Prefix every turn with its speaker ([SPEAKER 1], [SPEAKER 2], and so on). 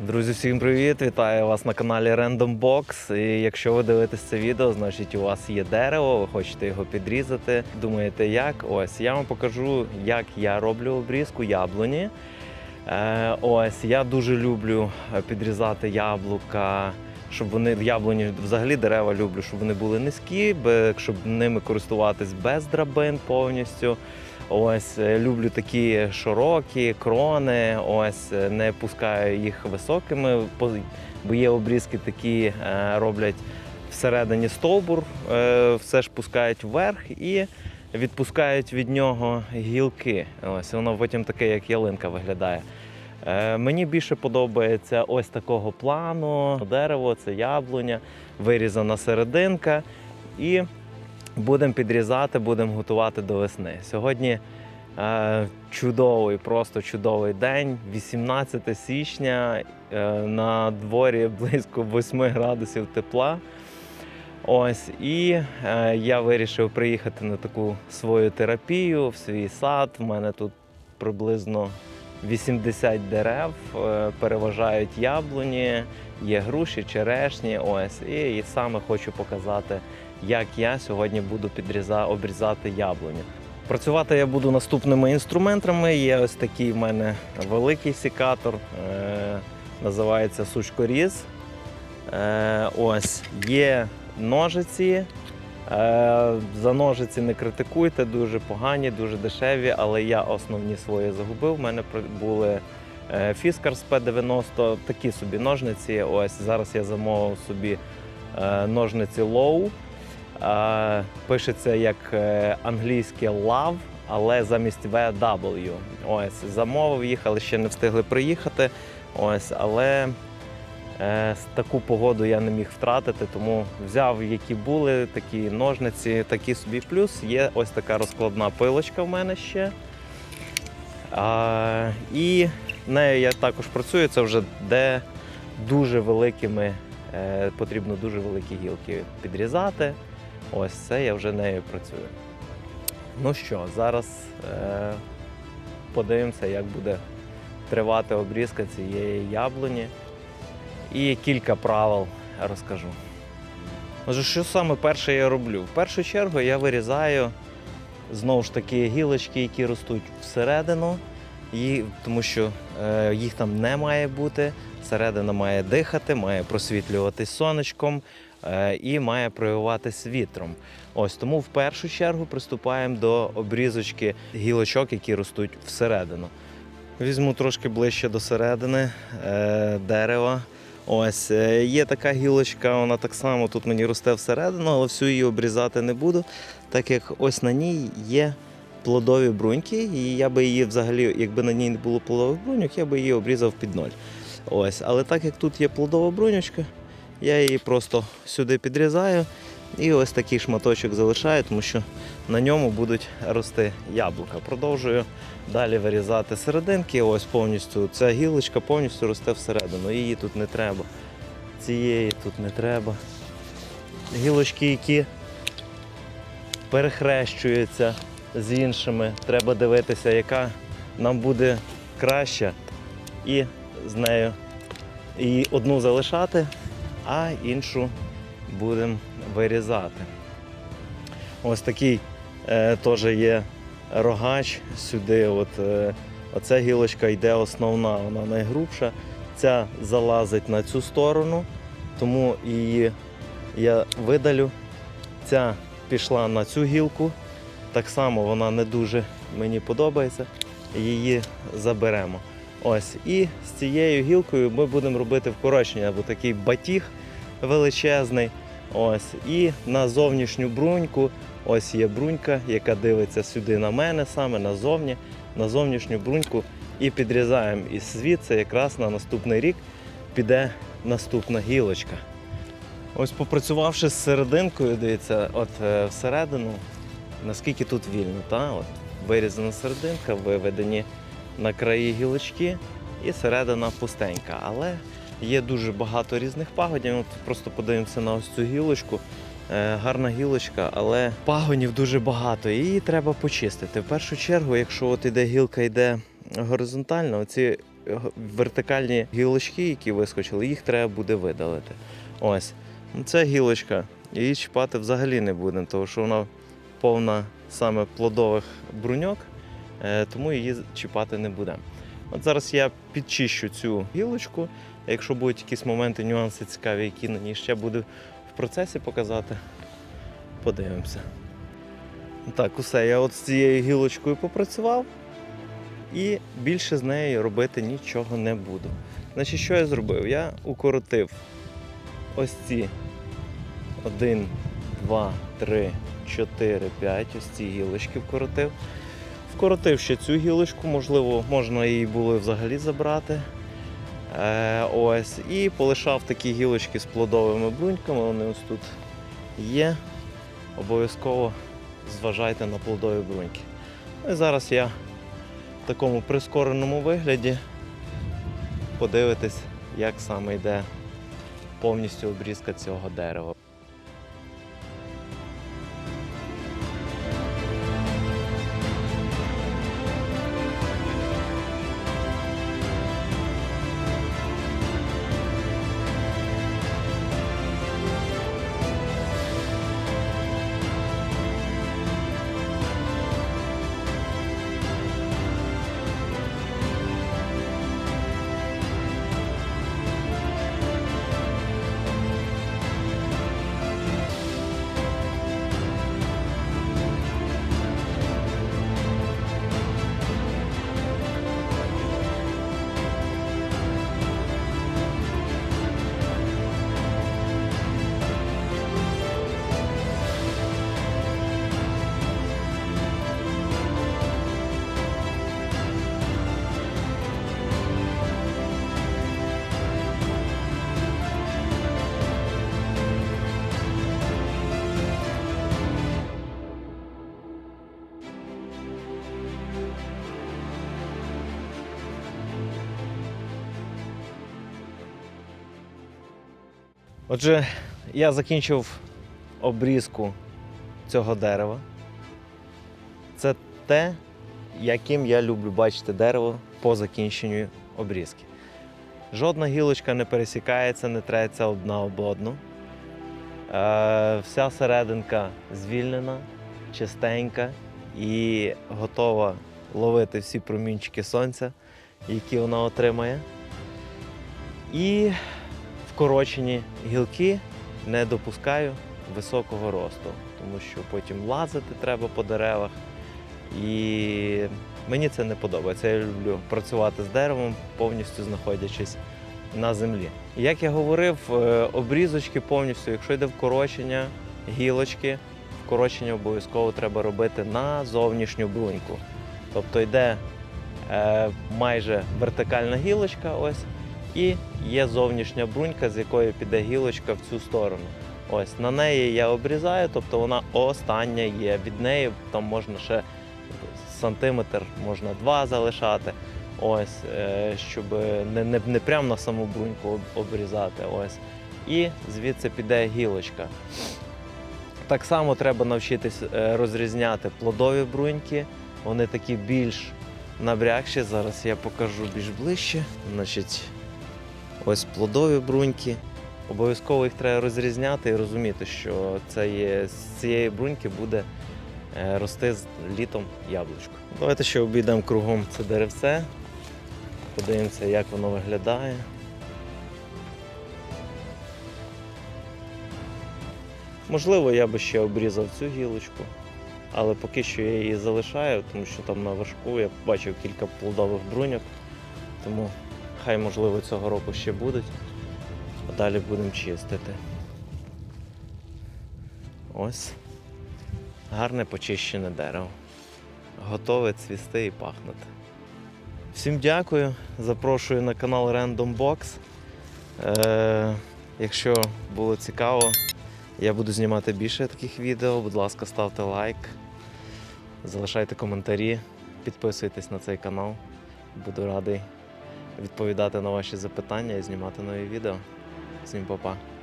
[SPEAKER 1] Друзі, всім привіт! Вітаю вас на каналі Random Box. І якщо ви дивитесь це відео, значить у вас є дерево, ви хочете його підрізати. Думаєте, як? Ось я вам покажу, як я роблю обрізку яблуні. Е, ось я дуже люблю е, підрізати яблука, щоб вони в яблуні взагалі дерева люблю, щоб вони були низькі, щоб ними користуватись без драбин повністю. Ось е, люблю такі широкі крони. Ось е, не пускаю їх високими, бо є обрізки такі, е, роблять всередині стовбур, все ж пускають вверх і відпускають від нього гілки. Ось воно потім таке, як ялинка виглядає. Е, Мені більше подобається ось такого плану. Дерево це яблуня, вирізана серединка. І будемо підрізати, будемо готувати до весни. Сьогодні е, чудовий, просто чудовий день, 18 січня. Е, на дворі близько 8 градусів тепла. Ось, і е, я вирішив приїхати на таку свою терапію в свій сад. У мене тут приблизно 80 дерев, е, переважають яблуні, є груші, черешні. Ось, і, і саме хочу показати, як я сьогодні буду підріза, обрізати яблуню. Працювати я буду наступними інструментами. Є ось такий в мене великий секатор, е, називається сучкоріз. Е, ось є ножиці. Е, за ножиці не критикуйте, дуже погані, дуже дешеві, але я основні свої загубив. У мене були е, Fiskars P90, такі собі ножниці. Ось зараз я замовив собі е, ножниці Low. Е, Пишеться як англійське Love, але замість VW. Ось замовив їх, але ще не встигли приїхати. Ось, але з таку погоду я не міг втратити, тому взяв, які були, такі ножниці, такі собі. Плюс є ось така розкладна пилочка в мене ще. А, і нею я також працюю. Це вже де дуже великими, е, потрібно дуже великі гілки підрізати. Ось це я вже нею працюю. Ну що, зараз е, подивимося, як буде тривати обрізка цієї яблуні і кілька правил розкажу. Отже, що саме перше я роблю? В першу чергу я вирізаю знову ж таки гілочки, які ростуть всередину, і, тому що е, їх там не має бути. Середина має дихати, має просвітлюватись сонечком е, і має проявуватись вітром. Ось тому в першу чергу приступаємо до обрізочки гілочок, які ростуть всередину. Візьму трошки ближче до середини е, дерева. Ось е, є така гілочка, вона так само тут мені росте всередину, але всю її обрізати не буду, так як ось на ній є плодові бруньки, і я би її взагалі, якби на ній не було плодових бруньок, я би її обрізав під ноль. Ось, але так як тут є плодова бруньочка, я її просто сюди підрізаю і ось такий шматочок залишаю, тому що на ньому будуть рости яблука. Продовжую далі вирізати серединки. Ось повністю ця гілочка повністю росте всередину. Її тут не треба. Цієї тут не треба. Гілочки, які перехрещуються з іншими. Треба дивитися, яка нам буде краща, і з нею і одну залишати, а іншу будемо вирізати. Ось такий е, теж є рогач сюди. От, е, оця гілочка йде основна, вона найгрубша. Ця залазить на цю сторону, тому її я видалю. Ця пішла на цю гілку. Так само вона не дуже мені подобається. Її заберемо. Ось. І з цією гілкою ми будемо робити вкорочення, або такий батіг величезний. Ось. І на зовнішню бруньку Ось є брунька, яка дивиться сюди на мене, саме назовні, на зовнішню бруньку і підрізаємо. І звідси якраз на наступний рік піде наступна гілочка. Ось попрацювавши з серединкою, дивіться, от е, всередину, наскільки тут вільно, та? От, вирізана серединка, виведені на краї гілочки і середина пустенька. Але є дуже багато різних пагодів. От просто подивимося на ось цю гілочку. Е, гарна гілочка, але пагонів дуже багато. і Її треба почистити. В першу чергу, якщо от іде гілка йде горизонтально, оці вертикальні гілочки, які вискочили, їх треба буде видалити. Ось. Ну, Це гілочка. Її чіпати взагалі не будемо, тому що вона повна саме плодових бруньок, е, тому її чіпати не будемо. От зараз я підчищу цю гілочку. Якщо будуть якісь моменти, нюанси цікаві, які на ній ще буду в процесі показати, подивимося. Так, усе, я от з цією гілочкою попрацював і більше з нею робити нічого не буду. Значить, що я зробив? Я укоротив ось ці 1, 2, 3, 4, 5, ось ці гілочки вкоротив. Вкоротив ще цю гілочку, можливо, можна її було взагалі забрати. Е, ось, і полишав такі гілочки з плодовими бруньками, вони ось тут є. Обов'язково зважайте на плодові бруньки. Ну і зараз я в такому прискореному вигляді подивитись, як саме йде повністю обрізка цього дерева. Отже, я закінчив обрізку цього дерева. Це те, яким я люблю бачити дерево по закінченню обрізки. Жодна гілочка не пересікається, не треться одна об одну. Е, вся серединка звільнена, чистенька і готова ловити всі промінчики сонця, які вона отримає. І вкорочені гілки не допускаю високого росту, тому що потім лазити треба по деревах. І мені це не подобається. Я люблю працювати з деревом, повністю знаходячись на землі. Як я говорив, е, обрізочки повністю, якщо йде вкорочення, гілочки, вкорочення обов'язково треба робити на зовнішню бруньку. Тобто йде е, майже вертикальна гілочка, ось, і є зовнішня брунька, з якої піде гілочка в цю сторону. Ось на неї я обрізаю, тобто вона остання є. Від неї там можна ще сантиметр, можна два залишати. Ось, е, щоб не, не, не прямо на саму бруньку обрізати. Ось. І звідси піде гілочка. Так само треба навчитись е, розрізняти плодові бруньки. Вони такі більш набрякші. Зараз я покажу більш ближче. Значить, ось плодові бруньки. Обов'язково їх треба розрізняти і розуміти, що це є, з цієї бруньки буде е, рости з літом яблучко. Давайте ще обійдемо кругом це деревце. Подивимося, як воно виглядає. Можливо, я би ще обрізав цю гілочку, але поки що я її залишаю, тому що там на вершку я бачив кілька плодових бруньок, тому хай, можливо, цього року ще будуть, а далі будемо чистити. Ось гарне почищене дерево. Готове цвісти і пахнути. Всім дякую. Запрошую на канал Random Box. Е, якщо було цікаво, я буду знімати більше таких відео. Будь ласка, ставте лайк, залишайте коментарі, підписуйтесь на цей канал. Буду радий відповідати на ваші запитання і знімати нові відео. Всім па-па.